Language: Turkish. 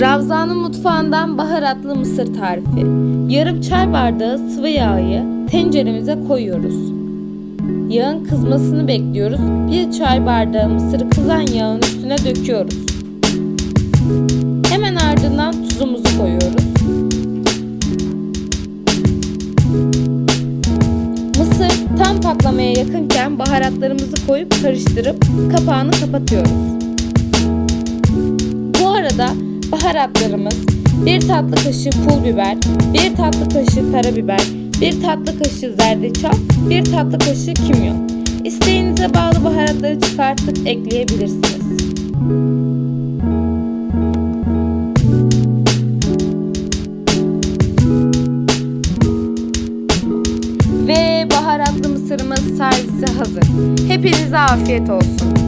Ravza'nın mutfağından baharatlı mısır tarifi. Yarım çay bardağı sıvı yağı tenceremize koyuyoruz. Yağın kızmasını bekliyoruz. Bir çay bardağı mısırı kızan yağın üstüne döküyoruz. Hemen ardından tuzumuzu koyuyoruz. Mısır tam patlamaya yakınken baharatlarımızı koyup karıştırıp kapağını kapatıyoruz. Bu arada baharatlarımız 1 tatlı kaşığı pul biber, 1 tatlı kaşığı karabiber, 1 tatlı kaşığı zerdeçal, 1 tatlı kaşığı kimyon. İsteğinize bağlı baharatları çıkartıp ekleyebilirsiniz. Ve baharatlı mısırımız servise hazır. Hepinize afiyet olsun.